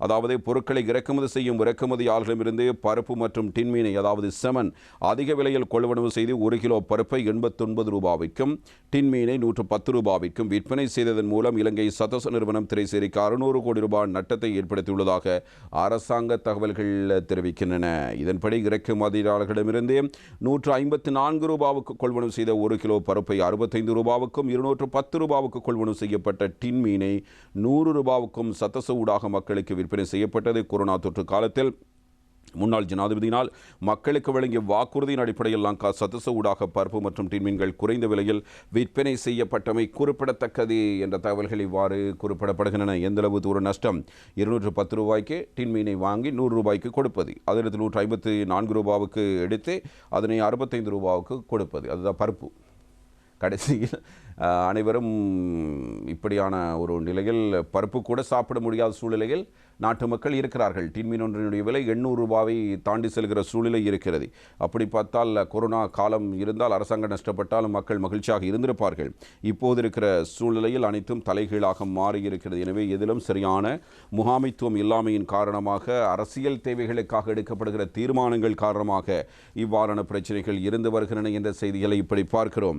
அதாவது பொருட்களை இறக்குமதி செய்யும் இறக்குமதியாளர்களிடமிருந்து பருப்பு மற்றும் டின்மீனை அதாவது செமன் அதிக விலையில் கொள்வனவு செய்து ஒரு கிலோ பருப்பை எண்பத்தொன்பது ரூபாவிற்கும் டின்மீனை நூற்று பத்து ரூபாவிற்கும் விற்பனை செய்ததன் மூலம் இலங்கை சதச நிறுவனம் திரைசேரிக்கு அறுநூறு கோடி ரூபாய் நட்டத்தை ஏற்படுத்தியுள்ளதாக அரசாங்க தகவல்கள் தெரிவிக்கின்றன. இதன்படி இறக்குமதியாளர்களிடமிருந்து நூற்று ஐம்பத்தி நான்கு ரூபாவுக்கு கொள்வனவு செய்த ஒரு கிலோ பருப்பை அறுபத்தைந்து ரூபாவுக்கும் இருநூற்று பத்து ரூபாவுக்கு கொள்வனவு செய்யப்பட்ட டின் மீனை நூறு ரூபாவுக்கும் சத்தச ஊடாக மக்களுக்கு விற்பனை செய்யப்பட்டது. கொரோனா தொற்று காலத்தில் முன்னாள் ஜனாதிபதியினால் மக்களுக்கு வழங்கிய வாக்குறுதியின் அடிப்படையில் லங்கா சதச ஊடாக பருப்பு மற்றும் டின்மீன்கள் குறைந்த விலையில் விற்பனை செய்யப்பட்டமை குறிப்பிடத்தக்கது என்ற தகவல்கள் இவ்வாறு குறிப்பிடப்படுகின்றன. எந்தளவு தூர நஷ்டம்? இருநூற்று பத்து ரூபாய்க்கு டின்மீனை வாங்கி நூறு ரூபாய்க்கு கொடுப்பது. அதிலிருந்து நூற்று ஐம்பத்தி நான்கு ரூபாவுக்கு எடுத்து அதனை அறுபத்தைந்து ரூபாவுக்கு கொடுப்பது. அதுதான் பருப்பு. கடைசியில் அனைவரும் இப்படியான ஒரு நிலையில் பருப்பு கூட சாப்பிட முடியாத சூழ்நிலையில் நாட்டு மக்கள் இருக்கிறார்கள். டின்மீன் ஒன்றினுடைய விலை எண்ணூறு ரூபாவை தாண்டி செல்கிற சூழ்நிலை இருக்கிறது. அப்படி பார்த்தால் கொரோனா காலம் இருந்தால் அரசாங்கம் நஷ்டப்பட்டாலும் மக்கள் மகிழ்ச்சியாக இருந்திருப்பார்கள். இப்போது இருக்கிற சூழ்நிலையில் அனைத்தும் தலைகீழாக மாறி இருக்கிறது எனவே எதிலும் சரியான முகாமைத்துவம் இல்லாமையின் காரணமாக அரசியல் தேவைகளுக்காக எடுக்கப்படுகிற தீர்மானங்கள் காரணமாக இவ்வாறான பிரச்சனைகள் இருந்து வருகின்றன என்ற செய்திகளை இப்படி பார்க்கிறோம்.